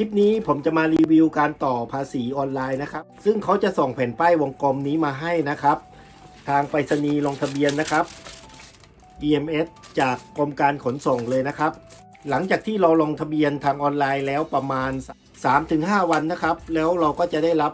คลิปนี้ผมจะมารีวิวการต่อภาษีออนไลน์นะครับ ซึ่งเขาจะส่งแผ่นป้ายวงกลมนี้มาให้นะครับ ทางไปรษณีย์ลงทะเบียนนะครับ EMS จากกรมการขนส่งเลยนะครับ หลังจากที่เราลงทะเบียนทางออนไลน์แล้วประมาณ 3-5 วันนะครับ แล้วเราก็จะได้รับ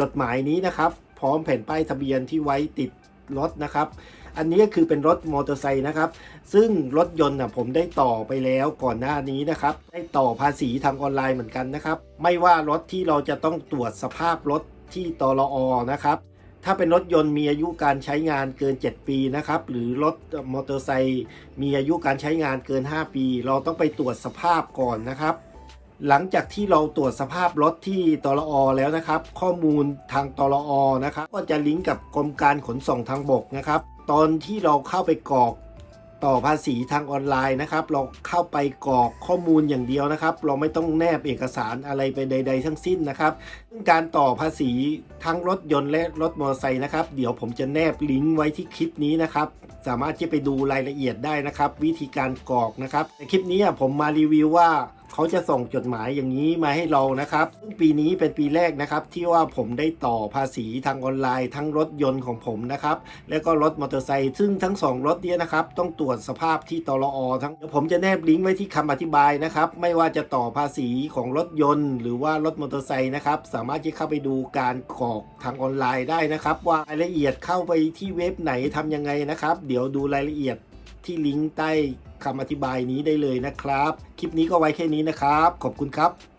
จดหมายนี้นะครับ พร้อมแผ่นป้ายทะเบียนที่ไว้ติดรถนะครับ อันนี้ก็คือเป็นรถมอเตอร์ไซค์นะครับ ซึ่งรถยนต์นะผมได้ต่อไปแล้วก่อนหน้านี้นะครับ ได้ต่อภาษีทางออนไลน์เหมือนกันนะครับ ไม่ว่ารถที่เราจะต้องตรวจสภาพรถที่ตรอนะครับ ถ้าเป็นรถยนต์มีอายุการใช้งานเกิน 7 ปีนะครับ หรือรถมอเตอร์ไซค์มีอายุการใช้งานเกิน 5 ปี เราต้องไปตรวจสภาพก่อนนะครับ หลังจากที่เราตรวจสภาพรถที่ตรอแล้วนะครับ ข้อมูลทางตรอนะครับก็จะลิงก์กับกรมการขนส่งทางบกนะครับ ตอนที่เราเข้าไปกรอกต่อภาษีทางออนไลน์นะครับ เราเข้าไปกรอกข้อมูลอย่างเดียวนะครับ เราไม่ต้องแนบเอกสารอะไรไปใด ๆ ทั้งสิ้นนะครับซึ่งการต่อภาษีทั้งรถยนต์และรถมอเตอร์ไซค์นะครับ เดี๋ยวผมจะแนบลิงก์ไว้ที่คลิปนี้นะครับ สามารถที่ไปดูรายละเอียดได้นะครับ วิธีการกรอกนะครับในคลิปนี้ผมมารีวิวว่า เขาจะส่งจดหมายอย่างนี้มาให้เรานะครับซึ่งปีนี้เป็นปีแรกนะครับ ที่ว่าผมได้ต่อภาษีทางออนไลน์ทั้งรถยนต์ของผมนะครับ แล้วก็รถมอเตอร์ไซค์ซึ่งทั้งสองรถเนี้ยนะครับ ต้องตรวจสภาพที่ตรอทั้งเดี๋ยวผมจะแนบลิงก์ไว้ที่คำอธิบายนะครับ ไม่ว่าจะต่อภาษีของรถยนต์ หรือว่ารถมอเตอร์ไซค์นะครับ สามารถที่เข้าไปดูการกรอกทางออนไลน์ได้นะครับว่ารายละเอียดเข้าไปที่เว็บไหนทำยังไงนะครับ เดี๋ยวดูรายละเอียดที่ลิงก์ใต้ คำอธิบายนี้ได้เลยนะครับ คลิปนี้ก็ไว้แค่นี้นะครับ ขอบคุณครับ